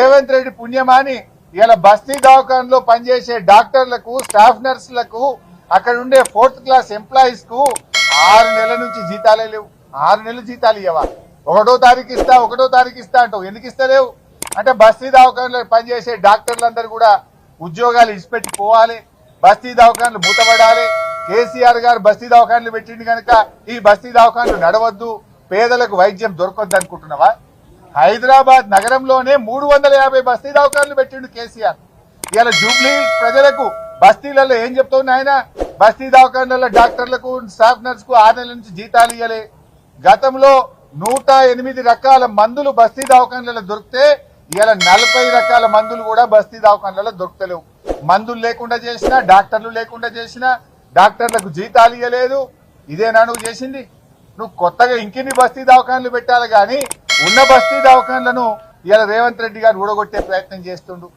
రేవంత్ రెడ్డి పుణ్యమాని. ఇలా బస్తీ దవాఖానలో పనిచేసే డాక్టర్లకు స్టాఫ్ నర్సులకు అక్కడ ఉండే ఫోర్త్ క్లాస్ ఎంప్లాయీస్కు ఆరు నెలల నుంచి జీతాలే లేవు. ఆరు నెలలు జీతాలు ఇవ్వవా ఒకటో తారీఖు ఇస్తా ఒకటో తారీఖు ఇస్తా అంటావు. ఎందుకు ఇస్తలేవు? అంటే బస్తీ దవాఖానలో పనిచేసే డాక్టర్లందరూ కూడా ఉద్యోగాలు ఇచ్చిపెట్టి పోవాలి. బస్తీ దవాఖానలు మూతపడాలి. కేసీఆర్ గారు బస్తీ దవాఖానలు పెట్టింది కనుక ఈ బస్తీ దవాఖానలు నడవద్దు. పేదలకు వైద్యం దొరకొద్దు అనుకుంటున్నావా? హైదరాబాద్ నగరంలోనే మూడు వందల యాభై బస్తీ దవాఖానలు పెట్టిండు కేసీఆర్. ఇలా జూబ్లీ ప్రజలకు బస్తీలలో ఏం చెప్తుంది ఆయన బస్తీ దవాఖానలలో డాక్టర్లకు స్టాఫ్ నర్స్కు ఆరు నెలల నుంచి జీతాలు ఇవ్వలే గతంలో నూట ఎనిమిది రకాల మందులు బస్తీ దవాఖానలలో దొరికితే ఇలా నలభై రకాల మందులు కూడా బస్తీ దవాఖానలలో దొరకలేవు మందులు లేకుండా చేసినా డాక్టర్లు లేకుండా చేసినా డాక్టర్లకు జీతాలు ఇవ్వలేదు ఇదేనా నువ్వు చేసింది. నువ్వు కొత్తగా ఇంకిన్ని బస్తీ దవాఖానలు పెట్టాలి కానీ ఉన్న బస్తీ దవాఖానలను ఇలా రేవంత్ రెడ్డి గారు ఊడగొట్టే ప్రయత్నం చేస్తుండు.